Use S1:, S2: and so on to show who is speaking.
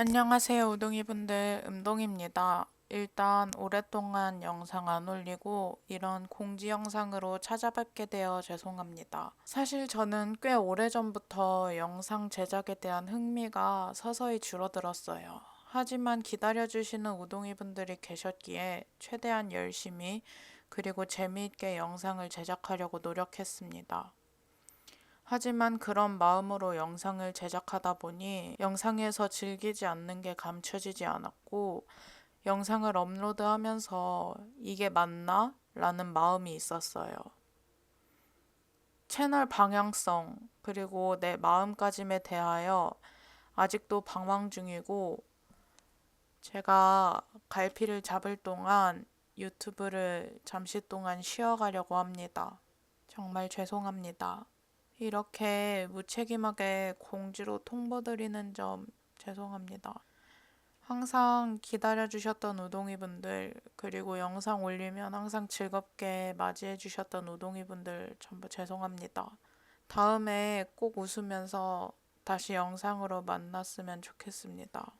S1: 안녕하세요, 우동이분들. 음동입니다. 일단 오랫동안 영상 안 올리고 이런 공지 영상으로 찾아뵙게 되어 죄송합니다. 사실 저는 꽤 오래전부터 영상 제작에 대한 흥미가 서서히 줄어들었어요. 하지만 기다려주시는 우동이분들이 계셨기에 최대한 열심히 그리고 재미있게 영상을 제작하려고 노력했습니다. 하지만 그런 마음으로 영상을 제작하다 보니 영상에서 즐기지 않는 게 감춰지지 않았고 영상을 업로드하면서 이게 맞나? 라는 마음이 있었어요. 채널 방향성 그리고 내 마음가짐에 대하여 아직도 방황 중이고 제가 갈피를 잡을 동안 유튜브를 잠시 동안 쉬어가려고 합니다. 정말 죄송합니다. 이렇게 무책임하게 공지로 통보드리는 점 죄송합니다. 항상 기다려주셨던 우동이분들, 그리고 영상 올리면 항상 즐겁게 맞이해주셨던 우동이분들 전부 죄송합니다. 다음에 꼭 웃으면서 다시 영상으로 만났으면 좋겠습니다.